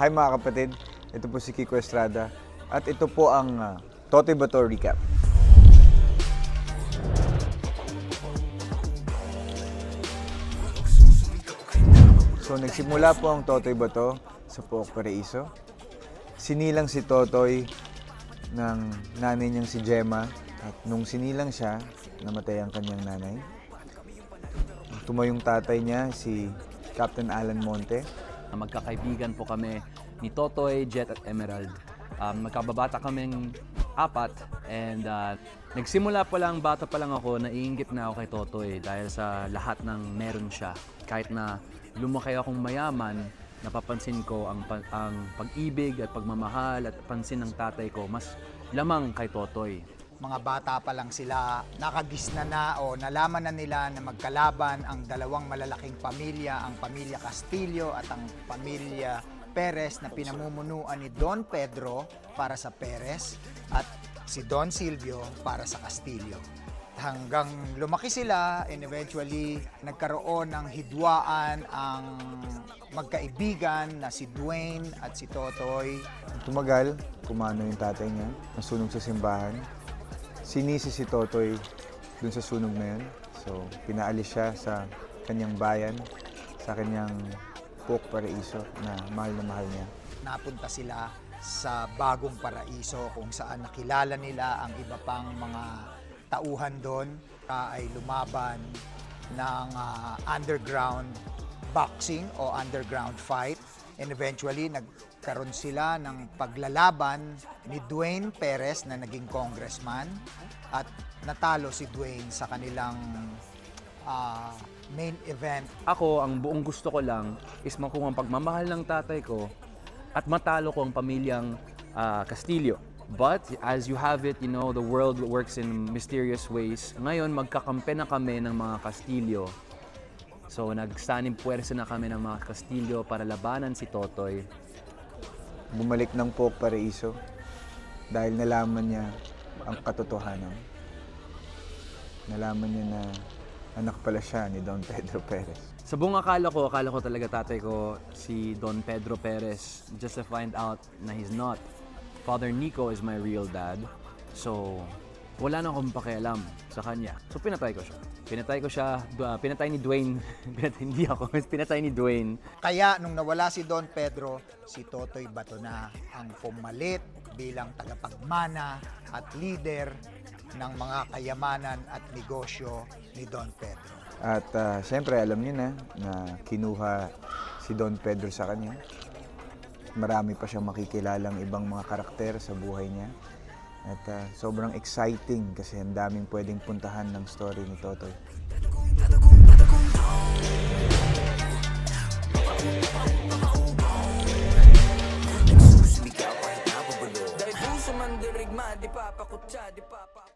Hi mga kapatid, ito po si Kiko Estrada at ito po ang uh, Totoy Bato Recap. So nagsimula po ang Totoy Bato sa Pook Paraiso. Sinilang si Totoy ng nanay niyang si Gemma at nung sinilang siya, namatay ang kanyang nanay. Tumayong tatay niya si Captain Alan Monte. Magkakaibigan po kami ni Totoy, Jet at Emerald. Um, magkababata kaming apat and uh, nagsimula pa lang, bata pa lang ako, naiingit na ako kay Totoy dahil sa lahat ng meron siya. Kahit na lumaki akong mayaman, napapansin ko ang, ang pag-ibig at pagmamahal at pansin ng tatay ko mas lamang kay Totoy. Mga bata pa lang sila, nakagisna na o nalaman na nila na magkalaban ang dalawang malalaking pamilya, ang pamilya Castillo at ang pamilya Perez na pinamumunuan ni Don Pedro para sa Perez at si Don Silvio para sa Castillo. Hanggang lumaki sila and eventually nagkaroon ng hidwaan ang magkaibigan na si Dwayne at si Totoy Tumagal, kumano yung tatay niya, nasunog sa simbahan. Sinisi si Totoy dun sa sunog na yun. So, pinaalis siya sa kanyang bayan, sa kanyang Pook Paraiso na mahal na mahal niya. napunta sila sa bagong paraiso kung saan nakilala nila ang iba pang mga tauhan doon ay lumaban ng ah, underground boxing o underground fight and eventually nagkaroon sila ng paglalaban ni Dwayne Perez na naging congressman at natalo si Dwayne sa kanilang ah, main event Ako, ang buong gusto ko lang is makuha ang pagmamahal ng tatay ko at matalo ko ang pamilyang ah, Castillo. But as you have it, you know, the world works in mysterious ways. Ngayon, magkakampi na kami ng mga Castillo. So, nagsanim puwersa na kami ng mga Castillo para labanan si Totoy. Bumalik ng Pook Paraiso dahil nalaman niya ang katotohanan. Nalaman niya na anak pala siya ni Don Pedro Perez. Sa buong akala ko, akala ko talaga tatay ko si Don Pedro Perez just to find out na he's not. Father Nico is my real dad. So, wala na akong pakialam sa kanya. So, pinatay ko siya. Pinatay ko siya, ah, pinatay ni Dwayne. pinatay, hindi ako, pinatay ni Dwayne. Kaya nung nawala si Don Pedro, si Totoy Bato na ang pumalit bilang tagapagmana at leader ng mga kayamanan at negosyo ni Don Pedro. At ah, siyempre, alam niyo na na kinuha si Don Pedro sa kanya. Marami pa siyang makikilalang ibang mga karakter sa buhay niya. At ah, sobrang exciting kasi ang daming pwedeng puntahan ng story ni Totoy. Di papakutsa, di papa